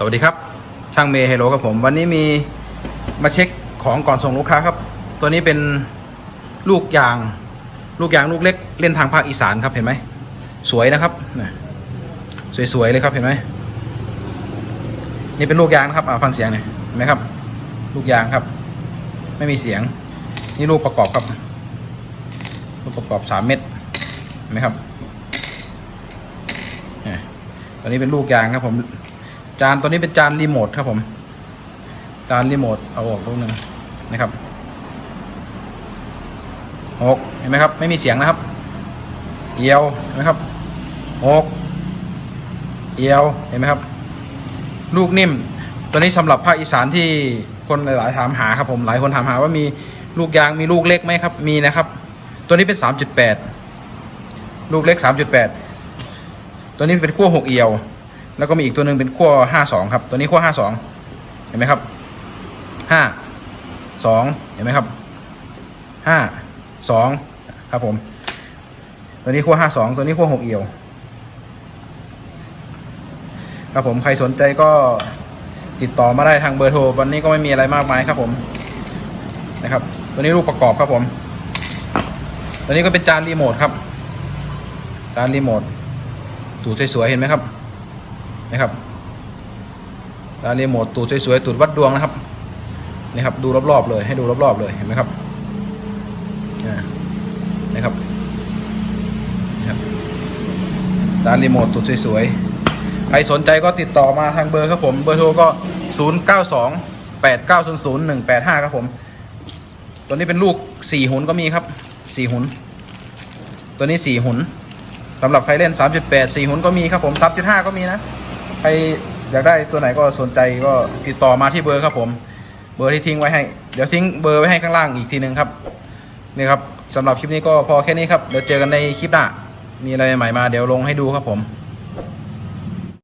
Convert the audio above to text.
สวัสดีครับ ช่างเมย์เฮโลครับผม วันนี้มีมาเช็คของก่อนส่งลูกค้าครับ ตัวนี้เป็นลูกยาง ลูกยางลูกเล็ก เล่นทางภาคอีสานครับเห็นไหม สวยนะครับสวยๆเลยครับเห็นไหมนี่เป็นลูกยางนะครับอ่าฟังเสียงหน่อยเห็นไหมครับ ลูกยางครับ ไม่มีเสียง นี่ลูกประกอบครับ ลูกประกอบสามเม็ดเห็นไหมครับเนี่ยตอนนี้เป็นลูกยางครับผม จานตัวนี้เป็นจานรีโมทครับผม จานรีโมทเอาออกลูกหนึ่งนะครับหกเห็นไหมครับ ไม่มีเสียงนะครับ เอียวเห็นไหมครับหกเอียวเห็นไหมครับ ลูกนิ่ม ตัวนี้สำหรับภาคอีสานที่คนหลายๆถามหาครับผมหลายคนถามหาว่ามีลูกยางมีลูกเล็กไหมครับ มีนะครับ ตัวนี้เป็นสามจุดแปดลูกเล็กสามจุดแปดตัวนี้เป็นขั้วหกเอียว แล้วก็มีอีกตัวหนึ่งเป็นขั้วห้าสองครับ ตัวนี้ขั้วห้าสองเห็นไหมครับห้าสองเห็นไหมครับห้าสองครับผม ตัวนี้ขั้วห้าสองตัวนี้ขั้วหกเอียว ครับผมใครสนใจก็ติดต่อมาได้ทางเบอร์โทรวันนี้ก็ไม่มีอะไรมากมายครับผมนะครับ ตัวนี้รูปประกอบครับผม ตัวนี้ก็เป็นจานรีโมทครับ จานรีโมทตูดสวยๆเห็นไหมครับ นะครับจานรีโหมทตูดสวยๆตูดวัดดวงนะครับนี่ครับ ดูรอบๆเลย ให้ดูรอบๆเลยเห็นไหมครับนะครับนะครับจานรีโมทตูดสวยๆใครสนใจก็ติดต่อมาทางเบอร์ครับผม เบอร์โทรก็ 0 9 2 8 9 0 0 1 8 5 ครับผม ตัวนี้เป็นลูก 4 หุนก็มีครับ 4 หุน ตัวนี้ 4 หุนสำหรับใครเล่น 3.8 4 หุนก็มีครับผม 3.5 ก็มีนะ ใครอยากได้ตัวไหนก็สนใจก็ติดต่อมาที่เบอร์ครับผม เบอร์ที่ทิ้งไว้ให้ เดี๋ยวทิ้งเบอร์ไว้ให้ข้างล่างอีกทีหนึ่งครับ นี่ครับสำหรับคลิปนี้ก็พอแค่นี้ครับ เดี๋ยวเจอกันในคลิปหน้า มีอะไรใหม่มาเดี๋ยวลงให้ดูครับผม